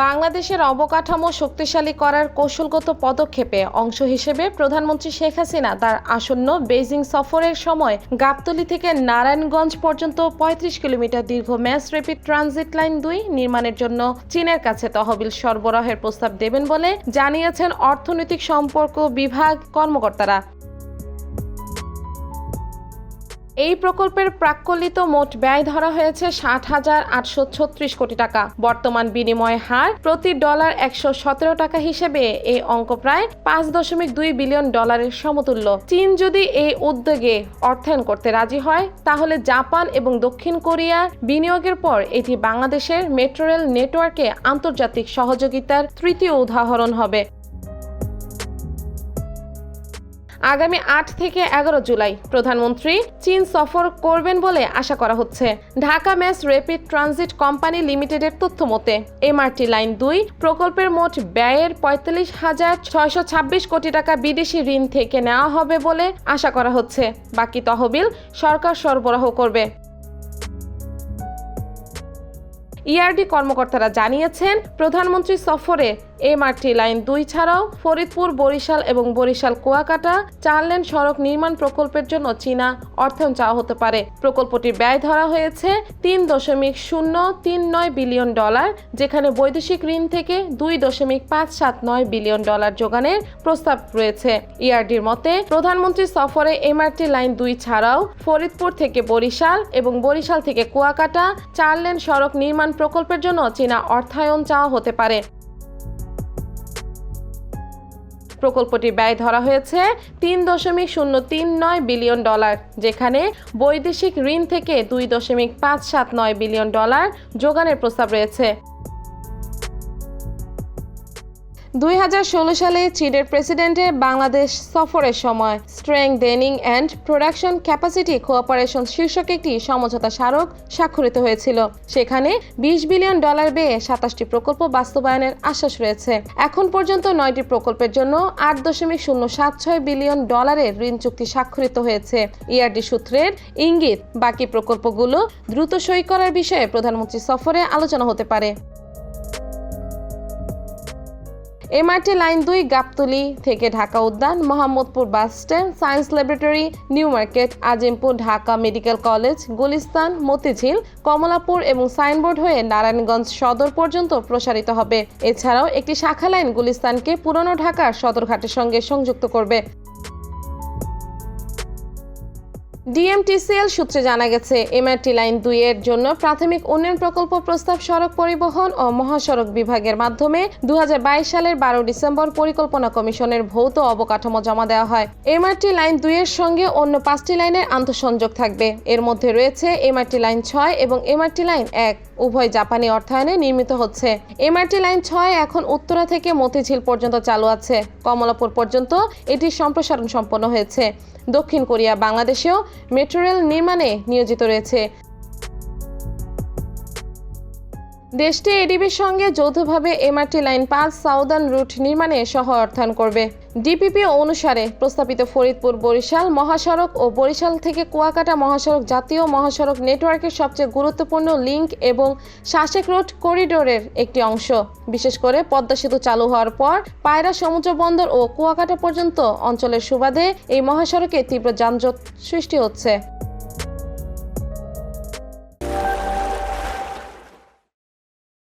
বাংলাদেশের অবকাঠামো শক্তিশালী করার কৌশলগত পদক্ষেপে অংশ হিসেবে প্রধানমন্ত্রী শেখ হাসিনা তার আসন্ন বেজিং সফরের সময় গাবতলী থেকে নারায়ণগঞ্জ পর্যন্ত ৩৫ কিলোমিটার দীর্ঘ ম্যাস রেপিড ট্রানজিট লাইন দুই নির্মাণের জন্য চীনের কাছে তহবিল সরবরাহের প্রস্তাব দেবেন বলে জানিয়েছেন অর্থনৈতিক সম্পর্ক বিভাগ কর্মকর্তারা। এই প্রকল্পের প্রাক্কলিত মোট ব্যয় ধরা হয়েছে ষাট হাজার আটশো ছত্রিশ কোটি টাকা। বর্তমান বিনিময় হার প্রতি ডলার একশো সতেরো টাকা হিসেবে এই অঙ্ক প্রায় পাঁচ দশমিক দুই বিলিয়ন ডলারের সমতুল্য। চীন যদি এই উদ্যোগে অর্থায়ন করতে রাজি হয়, তাহলে জাপান এবং দক্ষিণ কোরিয়ার বিনিয়োগের পর এটি বাংলাদেশের মেট্রো রেল নেটওয়ার্কে আন্তর্জাতিক সহযোগিতার তৃতীয় উদাহরণ হবে। আগামী আট থেকে এগারো জুলাই। প্রধানমন্ত্রী চীন সফর করবেন বলে আশা করা হচ্ছে। Dhaka mass rapid transit company লিমিটেডের তথ্য মতে, এমআরটি লাইন দুই প্রকল্পের মোট ব্যয়ের পঁয়তাল্লিশ হাজার ছয়শো ছাব্বিশ কোটি টাকা বিদেশি ঋণ থেকে নেওয়া হবে বলে আশা করা হচ্ছে। বাকি তহবিল সরকার সরবরাহ করবে। ইআরডি কর্মকর্তারা জানিয়েছেন, প্রধানমন্ত্রী সফরে এমআরটি লাইন দুই ছাড়াও ফরিদপুর, বরিশাল এবং বরিশাল কুয়াকাটা চার লেন সড়ক নির্মাণ প্রকল্পের জন্য চীনা অর্থায়ন চাওয়া হতে পারে। প্রকল্পটির ব্যয় ধরা হয়েছে তিন দশমিক শূন্য তিন নয় বিলিয়ন ডলার, যেখানে বৈদেশিক ঋণ থেকে দুই দশমিক পাঁচ সাত নয় বিলিয়ন ডলার যোগানের প্রস্তাব রয়েছে। ইআরডির মতে, প্রধানমন্ত্রী সফরে এমআরটি লাইন দুই ছাড়াও ফরিদপুর থেকে বরিশাল এবং বরিশাল থেকে কুয়াকাটা চার লেন সড়ক নির্মাণ প্রকল্পের জন্য চীনা অর্থায়ন চাওয়া হতে পারে। প্রকল্পটি ব্যয় ধরা হয়েছে তিন দশমিক শূন্য তিন নয় বিলিয়ন ডলার, যেখানে বৈদেশিক ঋণ থেকে দুই দশমিক পাঁচ সাত নয় বিলিয়ন ডলার যোগানের প্রস্তাব রয়েছে। দুই হাজার ষোলো সালে চীনের প্রেসিডেন্টের বাংলাদেশ সফরের সময় strengthening and production capacity cooperation শীর্ষক একটি সমঝোতা স্মারক স্বাক্ষরিত হয়েছিল। সেখানে বিশ বিলিয়ন ডলার ব্যয়ে সাতাশটি প্রকল্প বাস্তবায়নের আশ্বাস রয়েছে। এখন পর্যন্ত নয়টি প্রকল্পের জন্য আট দশমিক শূন্য সাত ছয় বিলিয়ন ডলারের ঋণ চুক্তি স্বাক্ষরিত হয়েছে। ইআরডি সূত্রের ইঙ্গিত, বাকি প্রকল্পগুলো দ্রুত সই করার বিষয়ে প্রধানমন্ত্রী সফরে আলোচনা হতে পারে। এমআরটি লাইন দুই, গাবতলি থেকে Dhaka Udyan, Mohammadpur bus stand, science laboratory, new market, Azimpur Dhaka medical college, Gulistan, Motijheel, Kamalapur এবং সাইনবোর্ড হয়ে নারায়ণগঞ্জ সদর পর্যন্ত প্রসারিত হবে। এছাড়াও একটি শাখা লাইন গুলিস্তানকে পুরনো ঢাকার সদরঘাটের সঙ্গে সংযুক্ত করবে। ডিএমটিসিএল সূত্রে জানা গেছে, এমআরটি লাইন দুই এর জন্য প্রাথমিক উন্নয়ন প্রকল্প প্রস্তাব সড়ক পরিবহন ও মহাসড়ক বিভাগের মাধ্যমে দু হাজার বাইশ সালের বারো ডিসেম্বর পরিকল্পনা কমিশনের ভৌত অবকাঠামো জমা দেওয়া হয়। এমআরটি লাইন দুই এর সঙ্গে অন্য পাঁচটি লাইনের আন্তঃসংযোগ থাকবে। এর মধ্যে রয়েছে এমআরটি লাইন ছয় এবং এমআরটি লাইন এক। উভয় জাপানি অর্থায়নে নির্মিত হচ্ছে। এমআরটি লাইন ছয় এখন উত্তরা থেকে মতিঝিল পর্যন্ত চালু আছে। কমলাপুর পর্যন্ত এটির সম্প্রসারণ সম্পন্ন হয়েছে। দক্ষিণ কোরিয়া বাংলাদেশেও মেট্রো রেল নির্মাণে নিয়োজিত রয়েছে। দেশটি এডিবির সঙ্গে যৌথভাবে এমআরটি লাইন পাঁচ সাউদার্ন রুট নির্মাণে সহ অর্থায়ন করবে। ডিপিপি অনুসারে প্রস্তাবিত ফরিদপুর বরিশাল মহাসড়ক ও বরিশাল থেকে কুয়াকাটা মহাসড়ক জাতীয় মহাসড়ক নেটওয়ার্কের সবচেয়ে গুরুত্বপূর্ণ লিঙ্ক এবং শাসেক রোড করিডোরের একটি অংশ। বিশেষ করে পদ্মা সেতু চালু হওয়ার পর পায়রা সমুদ্র বন্দর ও কুয়াকাটা পর্যন্ত অঞ্চলের সুবাদে এই মহাসড়কে তীব্র যানজট সৃষ্টি হচ্ছে।